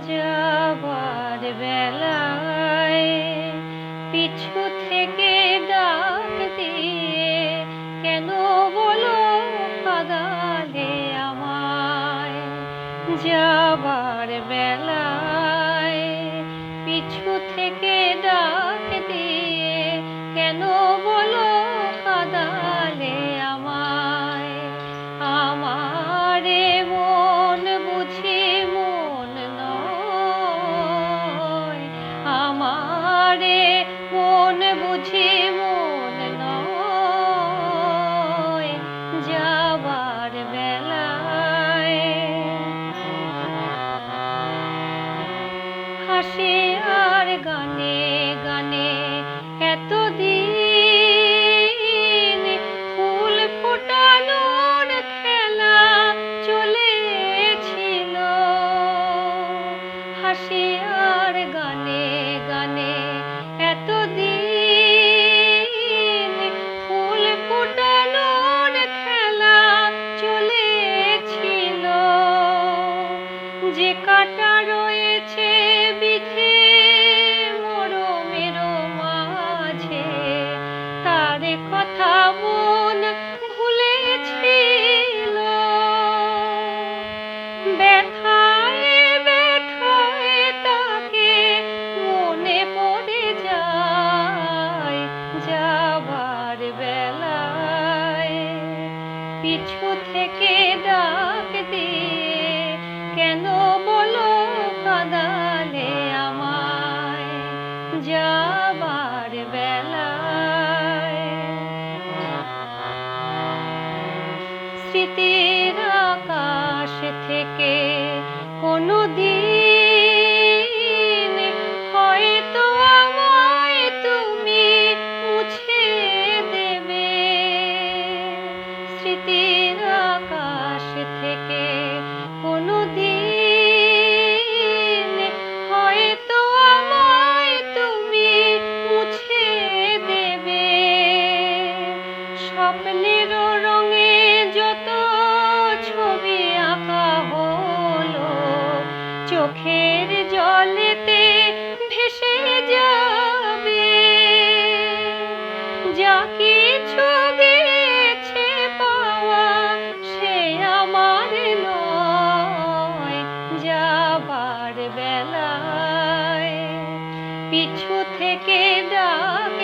যাবার বেলায় পিছু থেকে ডাক দিয়ে, কেন বলো কাদালে আমায়? যাবার বেলায় পিছু থেকে ডাক দিয়ে, কেন বুঝি মন নয় যাবার বেলায়। হাসি আর গানে গানে কাটা রয়েছে বিধে মরমের মাঝে। তার কথা মন ভুলেছিল। ব্যথায় ব্যথায় তাকে মনে পড়ে যায় যাবার বেলায়। পিছু থেকে ডাক দিয়ে কেন যাবার বেলায়। স্মৃতির আকাশ থেকে রঙে যত ছবি আঁকা চোখের যাবে। পাওয়া, সে আমার নয় যাবার বেলায়। পিছু থেকে ডাক